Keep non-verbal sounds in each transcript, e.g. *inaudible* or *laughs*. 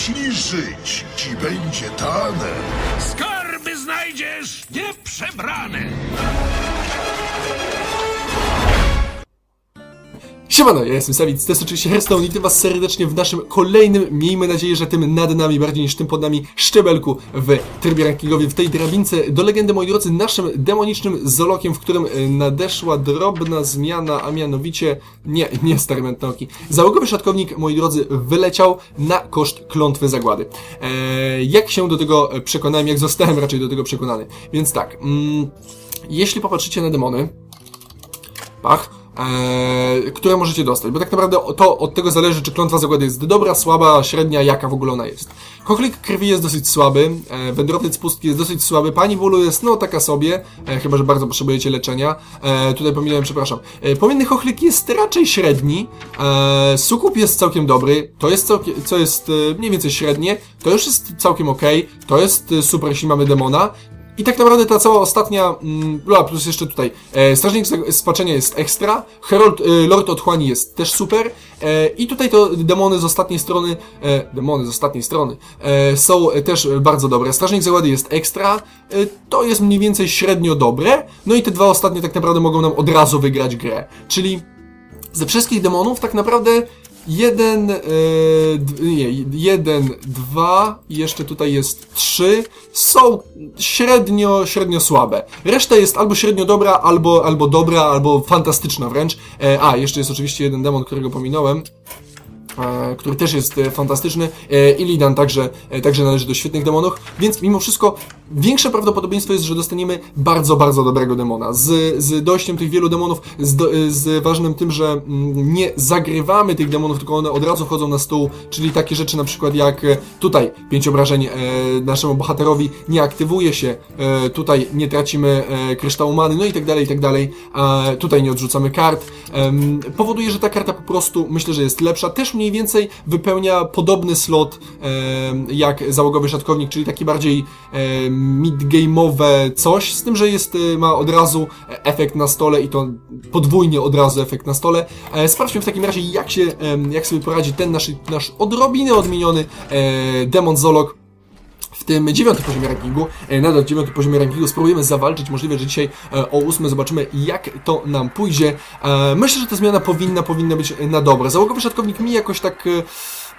Jeśli żyć ci będzie dane, Skarby znajdziesz nieprzebrane. Siemano, ja jestem Sawit, to jest oczywiście Hearthstone i witam was serdecznie w naszym kolejnym, miejmy nadzieję, że tym nad nami, bardziej niż tym pod nami, szczebelku w trybie rankingowi, w tej drabince. Do legendy, moi drodzy, naszym demonicznym zolokiem, w którym e, nadeszła drobna zmiana, a mianowicie, nie, nie stary mętnoki, załogowy szatkownik, moi drodzy, wyleciał na koszt klątwy zagłady. E, jak się do tego przekonałem, jak zostałem raczej do tego przekonany, więc tak, mm, jeśli popatrzycie na demony, pach, e, które możecie dostać, bo tak naprawdę to od tego zależy, czy klątwa zagłady jest dobra, słaba, średnia, jaka w ogóle ona jest. Kochlik krwi jest dosyć słaby, e, wędrowniec pustki jest dosyć słaby, pani bólu jest no taka sobie, e, chyba, że bardzo potrzebujecie leczenia. E, tutaj pomyliłem, przepraszam. E, chochlik jest raczej średni, e, sukup jest całkiem dobry, to jest całkiem, co jest e, mniej więcej średnie, to już jest całkiem ok, to jest e, super, jeśli mamy demona. I tak naprawdę ta cała ostatnia, mm, a, plus jeszcze tutaj, e, Strażnik Spaczenia jest ekstra, Herald, e, Lord Otchłani jest też super e, i tutaj to demony z ostatniej strony, e, demony z ostatniej strony e, są też bardzo dobre. Strażnik Zagłady jest ekstra, e, to jest mniej więcej średnio dobre, no i te dwa ostatnie tak naprawdę mogą nam od razu wygrać grę. Czyli ze wszystkich demonów tak naprawdę jeden, d- nie, jeden, dwa i jeszcze tutaj jest trzy są średnio, średnio słabe. Reszta jest albo średnio dobra, albo, albo dobra, albo fantastyczna wręcz. E, a, jeszcze jest oczywiście jeden demon, którego pominąłem który też jest e, fantastyczny. E, Illidan także, e, także należy do świetnych demonów, więc mimo wszystko większe prawdopodobieństwo jest, że dostaniemy bardzo, bardzo dobrego demona. Z, z dojściem tych wielu demonów, z, do, z ważnym tym, że mm, nie zagrywamy tych demonów, tylko one od razu wchodzą na stół, czyli takie rzeczy na przykład jak tutaj pięć obrażeń naszemu bohaterowi nie aktywuje się, tutaj nie tracimy kryształu many, no i tak dalej, i tak dalej. Tutaj nie odrzucamy kart. Powoduje, że ta karta po prostu myślę, że jest lepsza. Też mniej więcej wypełnia podobny slot jak załogowy szatkownik, czyli taki bardziej mid-game'owe coś, z tym, że jest, e, ma od razu efekt na stole i to podwójnie od razu efekt na stole. E, sprawdźmy w takim razie, jak się, jak sobie poradzi ten nasz, nasz odrobinę odmieniony e, demon Zolog w tym dziewiątym poziomie rankingu, e, nadal dziewiątym poziomie rankingu, spróbujemy zawalczyć, możliwe, że dzisiaj e, o ósmy zobaczymy, jak to nam pójdzie. E, Myślę, że ta zmiana powinna, powinna być na dobre. Załogowy szatkownik mi jakoś tak,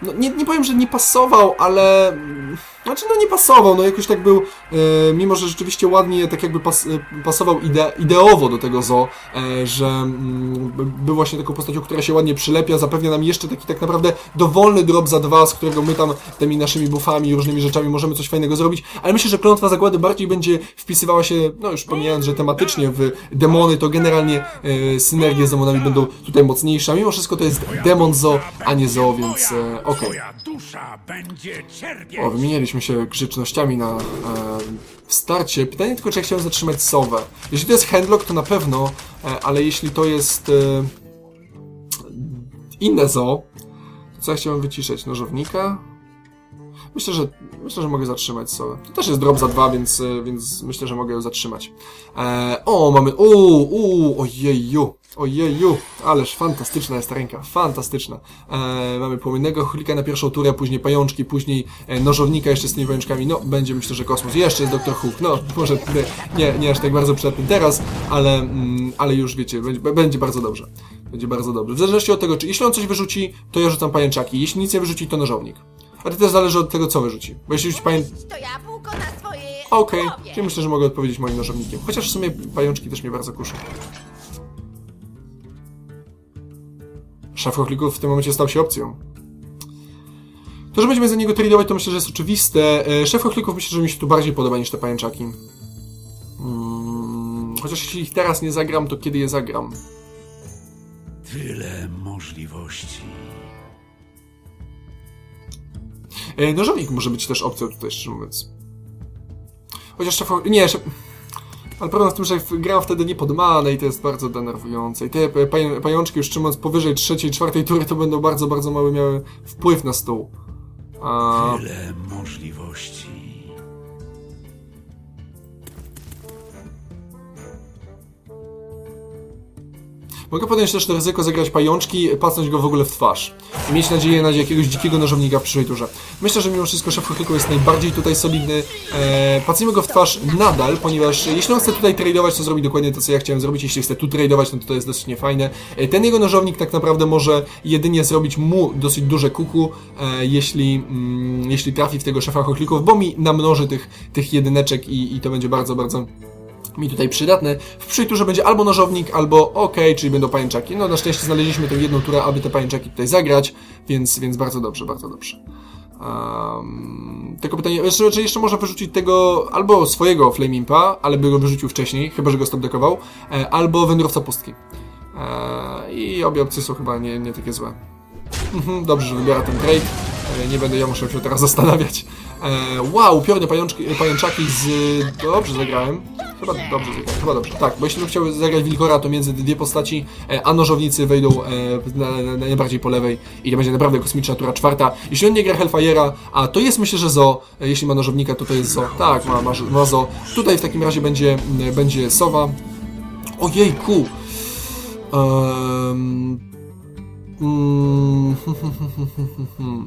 no nie, nie powiem, że nie pasował, ale, mm, znaczy no nie pasował, no jakoś tak był, e, mimo że rzeczywiście ładnie tak jakby pas, e, pasował ide, ideowo do tego zo, e, że mm, by- był właśnie taką postacią, która się ładnie przylepia, zapewnia nam jeszcze taki tak naprawdę dowolny drop za dwa, z którego my tam tymi naszymi buffami i różnymi rzeczami możemy coś fajnego zrobić, ale myślę, że klątwa zagłady bardziej będzie wpisywała się, no już pomijając, że tematycznie w demony, to generalnie e, synergie z demonami będą tutaj mocniejsze, a mimo wszystko to jest demon zo, a nie zo, więc e. Twoja dusza będzie cierpieć. O, wymieniliśmy się grzecznościami na e, w starcie. Pytanie tylko, czy ja chciałem zatrzymać Sowę. Jeśli to jest handlock, to na pewno, e, ale jeśli to jest e, inne zoo, to co ja chciałem wyciszać? Nożownika? Myślę, że myślę, że mogę zatrzymać Sowę. To też jest drop za dwa, więc, e, więc myślę, że mogę ją zatrzymać. E, o, mamy... Uuu, uuu, ojeju. Ojeju, ależ fantastyczna jest ta ręka, fantastyczna. E, mamy płomiennego chulika na pierwszą turę, później pajączki, później e, nożownika jeszcze z tymi pajączkami. No, będzie myślę, że kosmos. Jeszcze jest Doktor Hook. No, może nie, nie aż tak bardzo przydatny teraz, ale, mm, ale już wiecie, będzie, będzie bardzo dobrze. Będzie bardzo dobrze. W zależności od tego, czy jeśli on coś wyrzuci, to ja rzucam pajęczaki. Jeśli nic nie wyrzuci, to nożownik. A to też zależy od tego, co wyrzuci. Bo jeśli rzuci pajęczaki... To jabłko na swojej Okej, głowie. czyli myślę, że mogę odpowiedzieć moim nożownikiem. Chociaż w sumie pajączki też mnie bardzo kuszą. Szaf chochlików w tym momencie stał się opcją. To, że będziemy za niego tradować, to myślę, że jest oczywiste. E, Szef chochlików myślę, że mi się tu bardziej podoba niż te pajęczaki. Mm, chociaż jeśli ich teraz nie zagram, to kiedy je zagram? Tyle możliwości. E, Nożownik może być też opcją tutaj, szczerze mówiąc. Chociaż szef... Nie, szef... Ale problem w tym, że gram wtedy nie pod manę i to jest bardzo denerwujące. I te pajączki już trzymając powyżej trzeciej, czwartej tury, to będą bardzo, bardzo mały miały wpływ na stół. A... Tyle możliwości. Mogę podjąć też to ryzyko, zagrać pajączki, pacnąć go w ogóle w twarz. I mieć nadzieję na jakiegoś dzikiego nożownika w przyszłej turze. Myślę, że mimo wszystko szef Chochyku jest najbardziej tutaj solidny. E, pacnijmy go w twarz nadal, ponieważ jeśli on chce tutaj tradeować, to zrobi dokładnie to, co ja chciałem zrobić. Jeśli chce tu tradeować, no to to jest dosyć niefajne. E, ten jego nożownik tak naprawdę może jedynie zrobić mu dosyć duże kuku, e, jeśli, mm, jeśli trafi w tego szefa Chochlików, bo mi namnoży tych, tych jedyneczek i, i to będzie bardzo, bardzo mi tutaj przydatne. W przyszłej turze będzie albo nożownik, albo OK, czyli będą pajęczaki. No na szczęście znaleźliśmy tę jedną turę, aby te pajęczaki tutaj zagrać, więc, więc bardzo dobrze, bardzo dobrze. Um, tylko pytanie, jeszcze, czy jeszcze można wyrzucić tego albo swojego Flame ale by go wyrzucił wcześniej, chyba że go stopdekował, e, albo wędrowca pustki. E, I obie opcje są chyba nie, nie takie złe. Mhm, Dobrze, że wybiera ten trade. Nie będę ja muszę się teraz zastanawiać. E, wow, upiorne pajączki, pajęczaki z... Dobrze zagrałem. Chyba dobrze zagrałem, chyba dobrze. Tak, bo jeśli bym chciał zagrać Wilkora, to między dwie postaci, e, a nożownicy wejdą e, na, na, na najbardziej po lewej i to będzie naprawdę kosmiczna tura czwarta. Jeśli on nie gra Hellfire'a, a to jest myślę, że Zo, jeśli ma nożownika, to to jest Zo. Tak, ma, ma, ma Zo. Tutaj w takim razie będzie, będzie Sowa. Ojejku! Um, mm,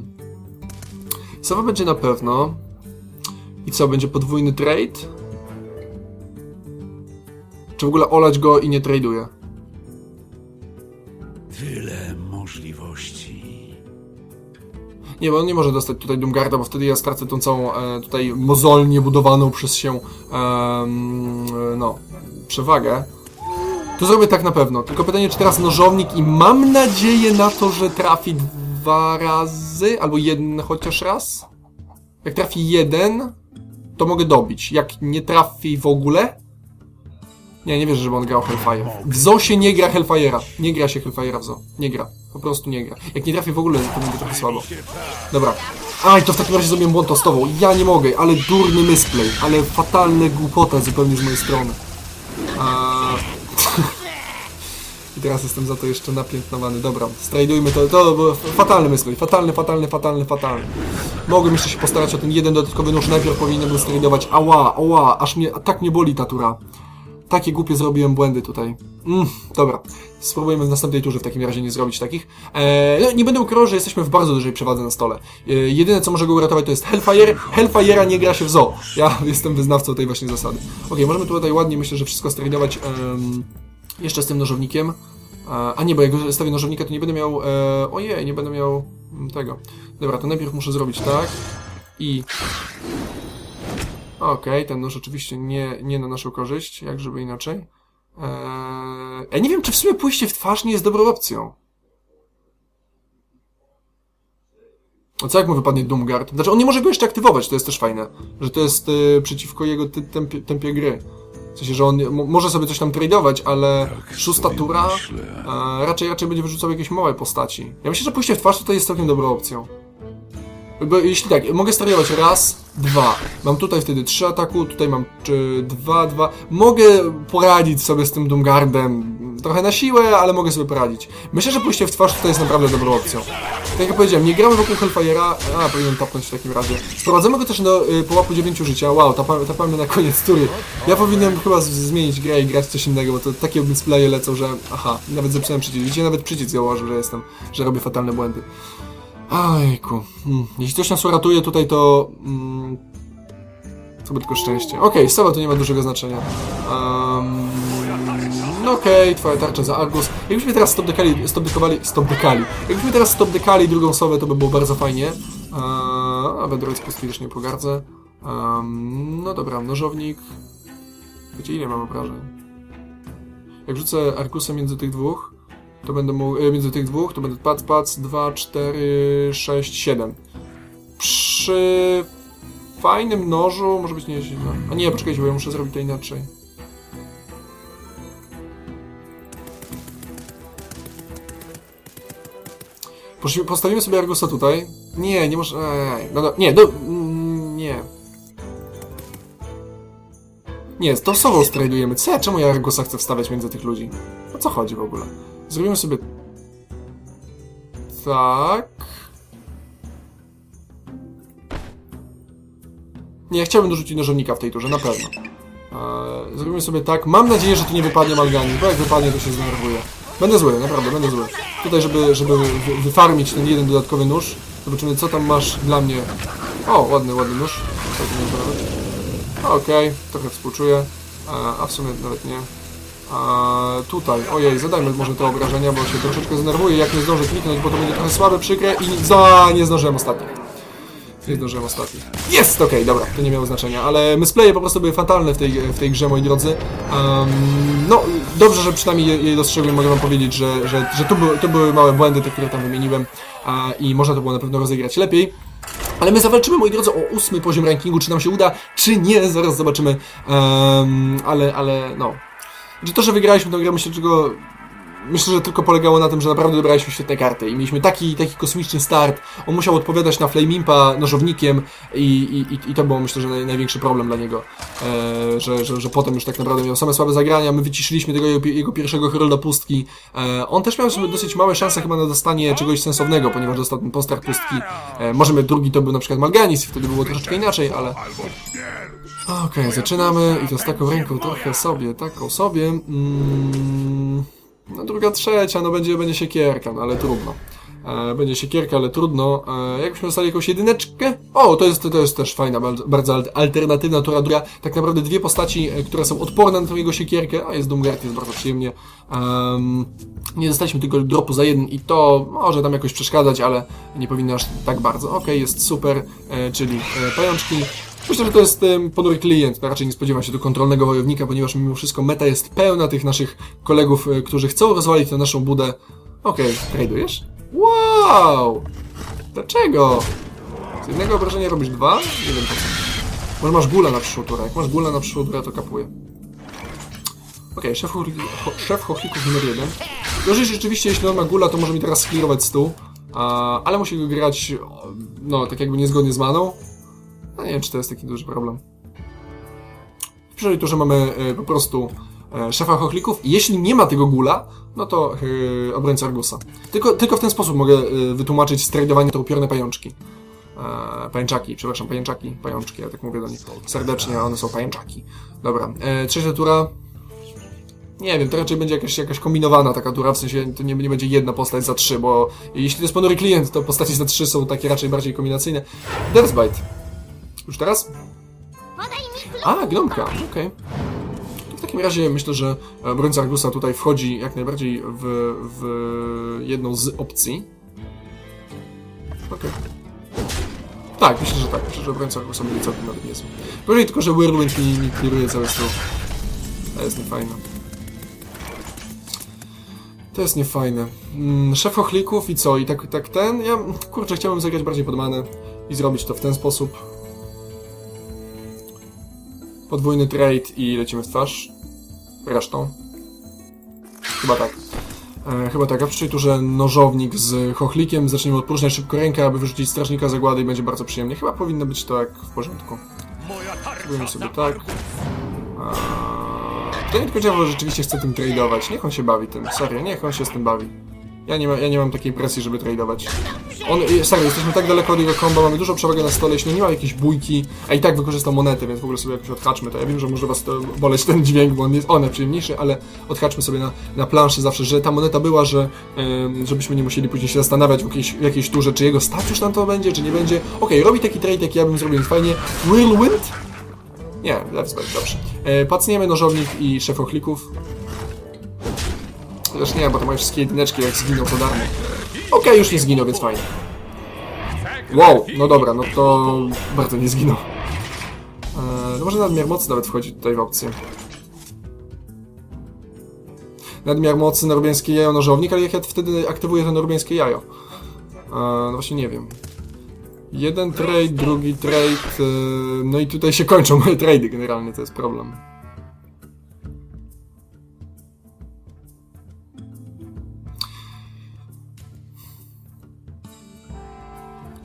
*laughs* Sowa będzie na pewno. I co, będzie podwójny trade? Czy w ogóle olać go i nie traduje? Tyle możliwości. Nie, bo on nie może dostać tutaj Doomgarda, bo wtedy ja stracę tą całą e, tutaj mozolnie budowaną przez się e, no, przewagę. To zrobię tak na pewno. Tylko pytanie, czy teraz nożownik i mam nadzieję na to, że trafi dwa razy, albo jeden chociaż raz? Jak trafi jeden, to mogę dobić. Jak nie trafi w ogóle? Nie, nie wierzę, żeby on grał Hellfire. W Zo się nie gra Hellfire'a. Nie gra się Hellfire'a w Zo. Nie gra. Po prostu nie gra. Jak nie trafi w ogóle, to będzie trochę słabo. Dobra. Aj, to w takim razie zrobiłem błąd tostową. Ja nie mogę, ale durny misplay. Ale fatalne głupota zupełnie z mojej strony. A... *laughs* Teraz jestem za to jeszcze napiętnowany. Dobra, strajdujmy to. To był fatalny misplay. Fatalny, fatalny, fatalny, fatalny. Mogłem jeszcze się postarać o ten jeden dodatkowy nóż. Najpierw powinienem był strajdować. Ała, ała, aż mnie, tak mnie boli ta tura. Takie głupie zrobiłem błędy tutaj. Mm, dobra, spróbujemy w następnej turze w takim razie nie zrobić takich. Eee, no, nie będę ukrywał, że jesteśmy w bardzo dużej przewadze na stole. Eee, jedyne co może go uratować to jest Hellfire. Hellfire'a nie gra się w zoo. Ja *laughs* jestem wyznawcą tej właśnie zasady. Ok, możemy tutaj ładnie, myślę, że wszystko stradować em, jeszcze z tym nożownikiem. A, nie, bo jak stawię nożownika, to nie będę miał... E, ojej, nie będę miał tego. Dobra, to najpierw muszę zrobić tak. I Okej, ten nóż oczywiście nie, nie na naszą korzyść, jak żeby inaczej. Eee, ja nie wiem, czy w sumie pójście w twarz nie jest dobrą opcją. A co jak mu wypadnie Doomguard? Znaczy, on nie może go jeszcze aktywować, to jest też fajne. Że to jest e, przeciwko jego tempie, tempie gry. W sensie, że on może sobie coś tam tradeować, ale szósta sobie tura e, raczej raczej będzie wyrzucał jakieś małe postaci. Ja myślę, że pójście w twarz tutaj jest całkiem dobrą opcją. Bo jeśli tak, mogę stariować raz, dwa. Mam tutaj wtedy trzy ataku, tutaj mam czy, dwa, dwa. Mogę poradzić sobie z tym Doomguardem. Trochę na siłę, ale mogę sobie poradzić. Myślę, że pójście w twarz tutaj jest naprawdę dobrą opcją. Tak jak powiedziałem, nie gramy wokół Hellfire'a. A, powinienem tapnąć w takim razie. Sprowadzamy go też do y, pułapu 9 życia. Wow, tapamy, tapamy na koniec tury. Ja powinienem chyba zmienić grę i grać coś innego, bo to takie misplaye lecą, że... Aha, nawet zepsułem przycisk. Widzicie, nawet przycisk założył, że jestem, że robię fatalne błędy. Ajku. Hmm. Jeśli coś nas uratuje tutaj, to... Mm, to by tylko szczęście. Okej, okay, to nie ma dużego znaczenia. Um, no okej, twoja tarcza za Argus. Jakbyśmy teraz stopdekali, stopdekowali, stopdekali. Jakbyśmy teraz stopdekali drugą sowę, to by było bardzo fajnie. Eee, a Wędrowiec pustki też nie pogardzę. Um, no dobra, nożownik. Wiecie, ile mam obrażeń? Jak rzucę Argusem między tych dwóch, to będę mógł, e, między tych dwóch, to będę pac, pac, 2, 4, 6, 7. Przy fajnym nożu może być nieźle. A nie, poczekajcie, bo ja muszę zrobić to inaczej. Postawimy sobie Argusa tutaj. Nie, nie może. No, do, nie, do, mm, nie. Nie, to sobą strajdujemy. Co? Czemu ja Argusa chcę wstawiać między tych ludzi? O co chodzi w ogóle? Zrobimy sobie tak. Nie, chciałbym dorzucić nożownika w tej turze, na pewno. Eee, zrobimy sobie tak. Mam nadzieję, że tu nie wypadnie Malgani, bo jak wypadnie, to się zdenerwuję. Będę zły, naprawdę, będę zły. Tutaj, żeby, żeby wy- wyfarmić ten jeden dodatkowy nóż. Zobaczymy, co tam masz dla mnie. O, ładny, ładny nóż. Tak. Okej, trochę współczuję. A, a w sumie nawet nie. Tutaj, ojej, zadajmy może te obrażenia, bo się troszeczkę zdenerwuję. Jak nie zdążę kliknąć, bo to będzie trochę słabe, przykre i za nie zdążyłem ostatnich. Nie zdążyłem ostatnich. Jest! Okej, dobra, to nie miało znaczenia, ale misplaye po prostu były fatalne w tej, w tej grze, moi drodzy. Um, no, dobrze, że przynajmniej je, je dostrzegłem, mogę wam powiedzieć, że, że, że tu, były, tu były małe błędy, te, które tam wymieniłem a, i można to było na pewno rozegrać lepiej. Ale my zawalczymy, moi drodzy, o ósmy poziom rankingu, czy nam się uda, czy nie, zaraz zobaczymy. Um, ale, ale, no. Że to, że wygraliśmy tę grę, myślę, że go... Myślę, że tylko polegało na tym, że naprawdę dobraliśmy świetne karty i mieliśmy taki, taki kosmiczny start. On musiał odpowiadać na Flame Impa nożownikiem i, i, i- to było myślę, że naj, największy problem dla niego. E, że, że, że potem już tak naprawdę miał same słabe zagrania, my wyciszyliśmy tego jego, jego pierwszego Herolda Pustki. E, on też miał sobie dosyć małe szanse chyba na dostanie czegoś sensownego, ponieważ dostał ten Pustki. E, możemy drugi to był na przykład Malganis i wtedy było troszeczkę inaczej, ale... Okej, zaczynamy i to z taką ręką trochę sobie, taką sobie. Mm, no druga, trzecia, no będzie, będzie siekierka, no ale trudno. E, będzie siekierka, ale trudno. E, jakbyśmy dostali jakąś jedyneczkę? O, to jest, to jest też fajna, bardzo, bardzo al- alternatywna tura, która tak naprawdę dwie postaci, e, które są odporne na tą jego siekierkę, a jest Doomguard, jest bardzo przyjemnie. Em, nie dostaliśmy tylko dropu za jeden i to może tam jakoś przeszkadzać, ale nie powinno aż tak bardzo. Okej, jest super, e, czyli pajączki. Myślę, że to jest um, ponury klient. No, raczej nie spodziewam się tu kontrolnego wojownika, ponieważ mimo wszystko meta jest pełna tych naszych kolegów, e, którzy chcą rozwalić tę naszą budę. Okej, tradujesz? Wow! Dlaczego? Z jednego obrażenia robisz dwa? Nie wiem. Może masz gula na przyszłą turę. Jak masz gula na przyszłą turę, to kapuję. Okej, szef, chochli- cho- szef numer jeden. Gorzej rzeczywiście, jeśli on ma gula, to może mi teraz sklirować stół. A, ale musi go grać, no, tak jakby niezgodnie z maną. No nie wiem, czy to jest taki duży problem. W przyszłej turze mamy e, po prostu e, szefa chochlików i jeśli nie ma tego gula, no to e, obrońca Argusa. Tylko, tylko w ten sposób mogę e, wytłumaczyć stradowanie te upiorne pajączki. E, pajęczaki, przepraszam, pajęczaki, pajączki, ja tak mówię do nich serdecznie, a one są pajęczaki. Dobra, trzecia tura. Nie wiem, to raczej będzie jakaś, jakaś kombinowana taka tura, w sensie to nie, nie będzie jedna postać za trzy, bo jeśli to jest ponury klient, to postaci za trzy są takie raczej bardziej kombinacyjne. Deathbite. Już teraz? A, gnomka, okej. To W takim razie myślę, że e, obrońca Argusa tutaj wchodzi jak najbardziej w, w jedną z opcji. Okej. Tak, myślę, że tak. Myślę, że obrońca Argusa będzie całkiem nawet niezły. Gorzej tylko, że Whirlwind mi, mi clearuje cały stół. To jest niefajne. To jest niefajne. Mm, szef ochlików i co? I tak, tak ten? Ja, kurczę, chciałbym zagrać bardziej pod manę i zrobić to w ten sposób. Podwójny trade i lecimy w twarz. Resztą. Chyba tak. E, chyba tak, a w przyszłej turze nożownik z chochlikiem. Zaczniemy odpróżniać szybko rękę, aby wyrzucić strażnika zagłady i będzie bardzo przyjemnie. Chyba powinno być tak w porządku. Zrobimy sobie tak. Nie tylko działa, że rzeczywiście chce tym tradeować. Niech on się bawi tym. Serio, niech on się z tym bawi. Ja nie, ma, ja nie mam takiej presji, żeby tradeować. On, serio, jesteśmy tak daleko od jego komba, mamy dużo przewagi na stole, jeśli nie ma jakiejś bójki, a i tak wykorzystał monety, więc w ogóle sobie jakoś odhaczmy to. Ja wiem, że może was to boleć ten dźwięk, bo on jest one przyjemniejszy, ale odhaczmy sobie na, na planszy zawsze, że ta moneta była, że żebyśmy nie musieli później się zastanawiać w jakiejś, w jakiejś turze, czy jego już na to będzie, czy nie będzie. Okej, robi taki trade, jak ja bym zrobił fajnie. Whirlwind? Nie, Left dobrze. E, pacniemy nożownik i szef ochlików. Chociaż nie, bo to mają wszystkie jedyneczki, jak zginął to darmo. Okej, już nie zginął, więc fajnie. Wow, no dobra, no to bardzo nie zginął. Eee, no może nadmiar mocy nawet wchodzi tutaj w opcję. Nadmiar mocy, norbiańskie jajo, nożownik, ale jak ja wtedy aktywuję to norbiańskie jajo? Eee, no właśnie nie wiem. Jeden trade, drugi trade, eee, no i tutaj się kończą moje trady generalnie, to jest problem.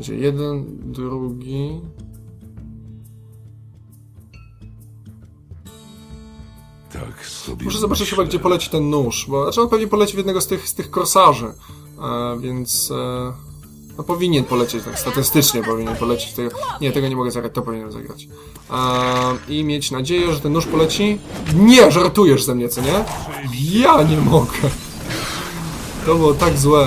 Jeden, drugi. Tak sobie. Muszę zobaczyć chyba, gdzie poleci ten nóż, bo znaczy on pewnie poleci w jednego z tych, z tych korsarzy, e, więc e, no powinien polecieć, tak statystycznie powinien polecieć tego. Nie, tego nie mogę zagrać, to powinienem zagrać. E, I mieć nadzieję, że ten nóż poleci. Nie, żartujesz ze mnie, co nie? Ja nie mogę. To było tak złe,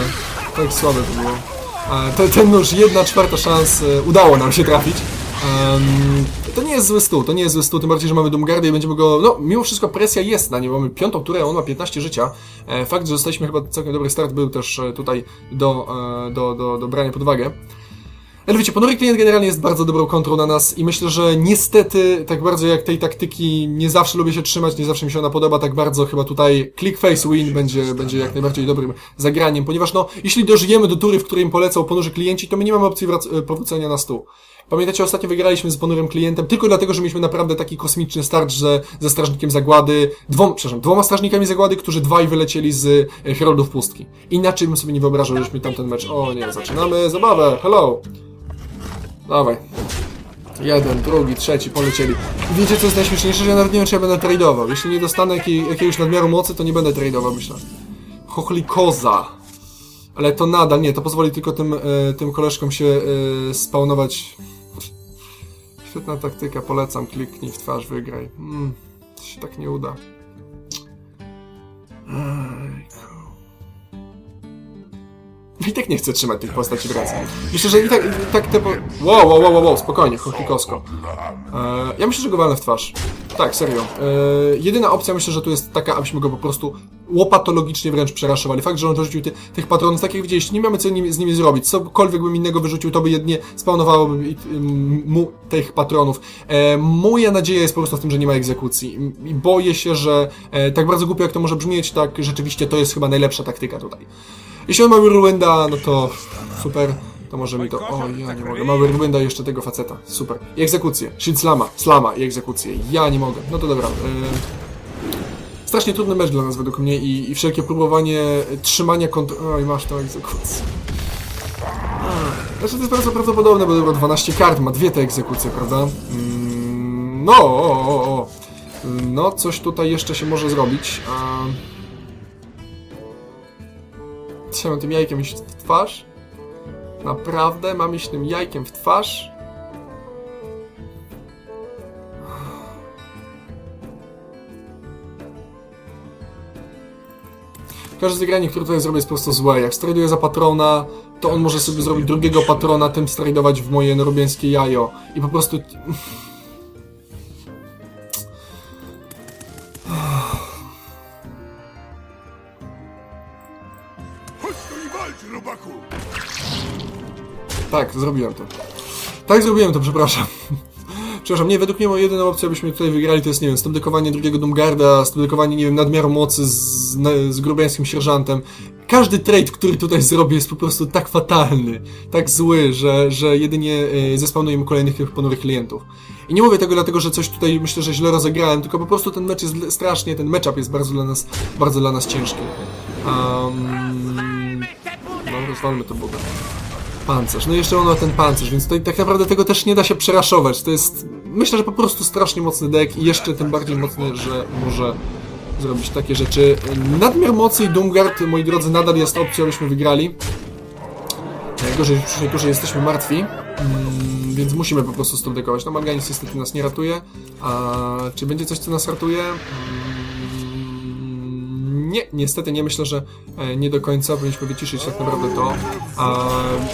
tak słabe to było. E, te, ten nóż, jedna czwarta szans, e, udało nam się trafić. Em, to nie jest zły stół, to nie jest zły stół, tym bardziej, że mamy Doomgarda i będziemy go, no mimo wszystko presja jest na nim, mamy piątą turę, on ma 15 życia. E, fakt, że dostaliśmy chyba całkiem dobry start był też e, tutaj do, do, do, do brania pod uwagę. Ale wiecie, ponury klient generalnie jest bardzo dobrą kontrą na nas i myślę, że niestety, tak bardzo jak tej taktyki nie zawsze lubię się trzymać, nie zawsze mi się ona podoba, tak bardzo chyba tutaj click face win będzie, będzie jak najbardziej dobrym zagraniem, ponieważ no, jeśli dożyjemy do tury, w której im polecał ponurzy klienci, to my nie mamy opcji e, powrócenia na stół. Pamiętacie, ostatnio wygraliśmy z ponurym klientem tylko dlatego, że mieliśmy naprawdę taki kosmiczny start, że ze strażnikiem zagłady, dwoma, przepraszam, dwoma strażnikami zagłady, którzy dwaj wylecieli z e, Heroldów Pustki. Inaczej bym sobie nie wyobrażał, żeśmy tamten mecz. O nie, zaczynamy zabawę, hello! Dawaj. Jeden, drugi, trzeci, polecieli. Wiecie co jest najśmieszniejsze, że ja nawet nie wiem czy ja będę tradeował. Jeśli nie dostanę jakiej, jakiegoś nadmiaru mocy, to nie będę tradeował, myślę. Chochlikoza. Ale to nadal, nie, to pozwoli tylko tym, e, tym koleżkom się e, spawnować. Świetna taktyka, polecam, kliknij w twarz, wygraj. Mm, to się tak nie uda. Ejku. I tak nie chcę trzymać tych postaci w ręce. Myślę, że i tak, i tak te po... Wow, wow, wow, wow, spokojnie, chokikosko. E, ja myślę, że go walnę w twarz. Tak, serio. E, jedyna opcja myślę, że tu jest taka, abyśmy go po prostu łopatologicznie wręcz przeraszowali. Fakt, że on dorzucił ty, tych patronów, tak jak widzieliście, nie mamy co nimi, z nimi zrobić. Cokolwiek bym innego wyrzucił, to by jedynie spawnowałoby i- mu tych patronów. E, moja nadzieja jest po prostu w tym, że nie ma egzekucji. I boję się, że e, tak bardzo głupio jak to może brzmieć, tak rzeczywiście to jest chyba najlepsza taktyka tutaj. Jeśli on ma Whirlwinda, no to super. To może mi to... O, ja nie mogę. Ma Whirlwinda i jeszcze tego faceta. Super. I egzekucję. Shield Slama. Slama i egzekucję. Ja nie mogę. No to dobra. Yy... Strasznie trudny mecz dla nas według mnie i, i wszelkie próbowanie trzymania kontroli... Oj, masz tą egzekucję. Znaczy to jest bardzo prawdopodobne, bo dobra, 12 kart, ma dwie te egzekucje, prawda? Mm, no, o, o, o. No, coś tutaj jeszcze się może zrobić. A... Mam tym jajkiem iść w twarz? Naprawdę mam iść tym jajkiem w twarz? Każde zagranie, które tutaj zrobię jest po prostu złe. Jak straduję za patrona, to on może sobie zrobić drugiego patrona, tym stradować w moje norobieńskie jajo. I po prostu... walcz, robaku! Tak, zrobiłem to. Tak, zrobiłem to, przepraszam. *laughs* Przepraszam, nie, według mnie jedyną opcją, abyśmy tutaj wygrali, to jest, nie wiem, stopdekowanie drugiego Doomgarda, stopdekowanie, nie wiem, nadmiaru mocy z, z grubiańskim sierżantem. Każdy trade, który tutaj zrobię, jest po prostu tak fatalny, tak zły, że, że jedynie y, zespawnujemy kolejnych tych ponurych klientów. I nie mówię tego dlatego, że coś tutaj myślę, że źle rozegrałem, tylko po prostu ten mecz jest strasznie, ten matchup jest bardzo dla nas, bardzo dla nas ciężki. Um, rozwalmy to budę. Pancerz. No i jeszcze on ma ten pancerz, więc tutaj tak naprawdę tego też nie da się przeraszować. To jest, myślę, że po prostu strasznie mocny deck i jeszcze tym bardziej mocny, że może zrobić takie rzeczy. Nadmiar mocy i Doomguard, moi drodzy, nadal jest opcją, abyśmy wygrali. Gorzej, że w przyszłej jesteśmy martwi, mm, więc musimy po prostu stopdekować. No Manganis niestety nas nie ratuje. A czy będzie coś, co nas ratuje? Nie, niestety nie myślę, że e, nie do końca powinniśmy wyciszyć tak naprawdę to a,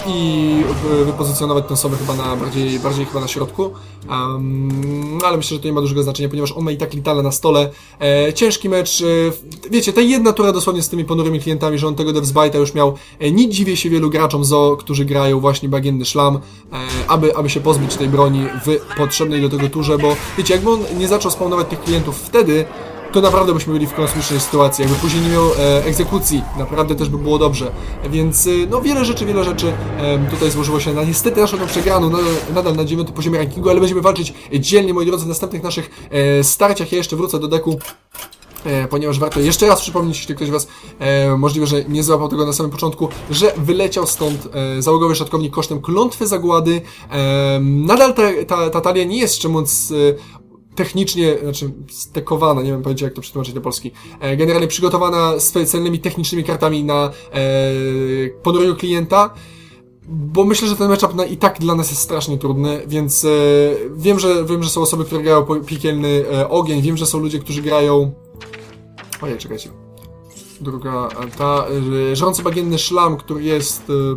i wy- wypozycjonować tę osobę chyba na bardziej, bardziej chyba na środku. Um, ale myślę, że to nie ma dużego znaczenia, ponieważ on ma i tak litale na stole. E, ciężki mecz. E, wiecie, ta jedna tura dosłownie z tymi ponurymi klientami, że on tego Devsbite'a już miał. E, nie dziwię się wielu graczom ZO, którzy grają właśnie bagienny szlam, e, aby, aby się pozbyć tej broni w potrzebnej do tego turze, bo wiecie, jakby on nie zaczął spawnować tych klientów wtedy, to naprawdę byśmy byli w kosmicznej sytuacji. Jakby później nie miał e, egzekucji, naprawdę też by było dobrze. Więc e, no wiele rzeczy, wiele rzeczy e, tutaj złożyło się na niestety naszą przegraną, nadal, nadal na dziewiątym poziomie rankingu, ale będziemy walczyć dzielnie, moi drodzy, w następnych naszych e, starciach. Ja jeszcze wrócę do deku. E, ponieważ warto jeszcze raz przypomnieć, jeśli ktoś Was e, możliwe, że nie złapał tego na samym początku, że wyleciał stąd e, załogowy szatkownik kosztem klątwy zagłady. E, nadal ta, ta, ta talia nie jest e, technicznie, znaczy stekowana, nie wiem powiedzieć jak to przetłumaczyć do Polski, e, generalnie przygotowana specjalnymi technicznymi kartami na e, klienta, bo myślę, że ten matchup na, i tak dla nas jest strasznie trudny, więc e, wiem, że wiem, że są osoby, które grają piekielny e, ogień, wiem, że są ludzie, którzy grają... Ojej, czekajcie. druga, ta, e, żrący bagienny szlam, który jest, e,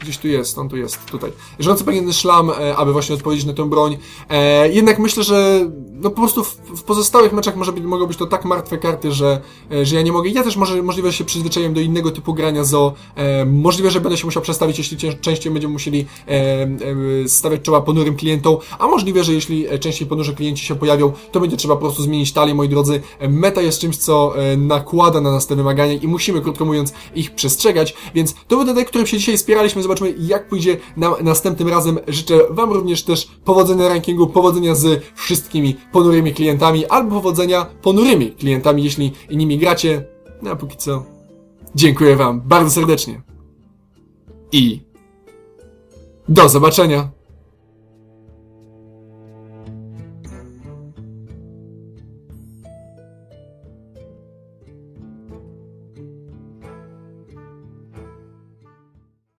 gdzieś tu jest, on tu jest, tutaj. Żrący bagienny szlam, e, aby właśnie odpowiedzieć na tę broń. E, jednak myślę, że no po prostu w, w pozostałych meczach może być, mogą być to tak martwe karty, że, e, że ja nie mogę. Ja też może, możliwe, że się przyzwyczaiłem do innego typu grania zo. E, możliwe, że będę się musiał przestawić, jeśli cię, częściej będziemy musieli e, e, stawiać czoła ponurym klientom, a możliwe, że jeśli e, częściej ponurzy klienci się pojawią, to będzie trzeba po prostu zmienić talię, moi drodzy. E, Meta jest czymś, co e, nakłada na nas te wymagania i musimy, krótko mówiąc, ich przestrzegać, więc to był ten którym się dzisiaj spieraliśmy. Zobaczmy, jak pójdzie nam następnym razem. Życzę Wam również też powodzenia rankingu, powodzenia z wszystkimi ponurymi klientami, albo powodzenia ponurymi klientami, jeśli nimi gracie. No a póki co, dziękuję Wam bardzo serdecznie. I do zobaczenia!